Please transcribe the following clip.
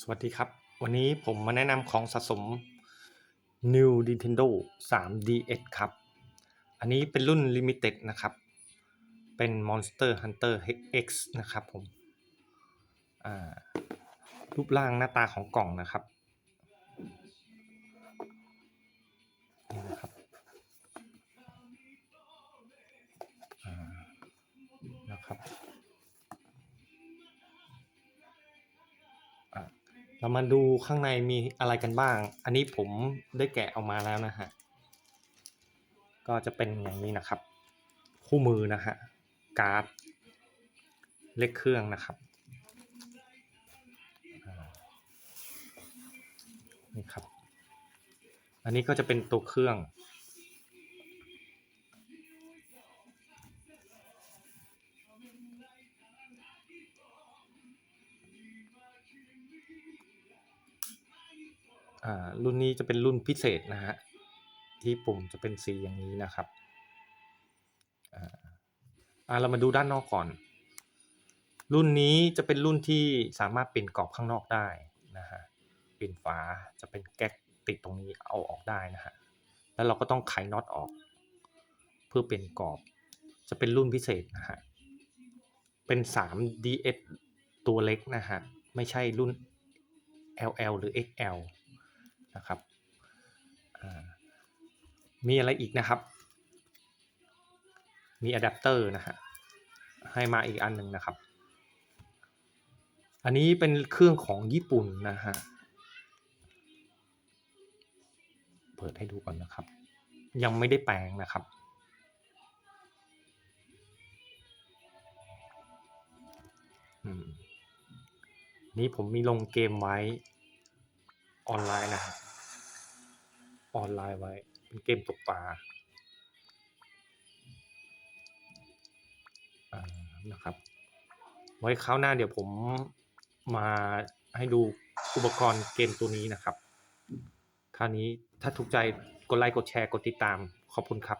สวัสดีครับ วันนี้ผมมาแนะนำของสะสม New Nintendo 3DS ครับ อันนี้เป็นรุ่น Limited นะครับ เป็น Monster Hunter X นะครับผมรูปร่างหน้าตาของกล่องนะครับนี่นะครับอ่นะครับ เรามาดูข้างในมีอะไรกันบ้าง อันนี้ผมได้แกะออกมาแล้วนะฮะ ก็จะเป็นอย่างนี้นะครับ คู่มือนะฮะ การ์ด เลขเครื่องนะครับ นี่ครับ อันนี้ก็จะเป็นตัวเครื่อง รุ่นนี้จะเป็นรุ่นพิเศษนะฮะที่ปุ่มจะเป็นสีอย่างนี้นะครับอ่าเรามาดูด้านนอกก่อน รุ่นนี้จะเป็นรุ่นที่สามารถเปลี่ยนกรอบข้างนอกได้นะฮะเปลี่ยนฝาจะเป็นแก๊กติดตรงนี้เอาออกได้นะฮะแล้วเราก็ต้องไขน็อตออก เพื่อเปลี่ยนกรอบจะเป็นรุ่นพิเศษนะฮะเป็น 3DS ตัวเล็กนะฮะไม่ใช่รุ่น LL หรือ XL นะครับมีอะไรอีกนะครับ มีอะแดปเตอร์นะฮะให้มาอีกอันหนึ่งนะครับ อันนี้เป็นเครื่องของญี่ปุ่นนะฮะเปิดให้ดูก่อนนะครับ ยังไม่ได้แปลงนะครับนี่ผมมีลงเกมไว้ ออนไลน์นะฮะออนไลน์ไว้ เป็นเกมตกปลาอ่านะครับ ไว้คราวหน้าเดี๋ยวผมมาให้ดูอุปกรณ์เกมตัวนี้นะครับ คราวนี้ถ้าถูกใจกดไลค์กดแชร์กดติดตามขอบคุณครับ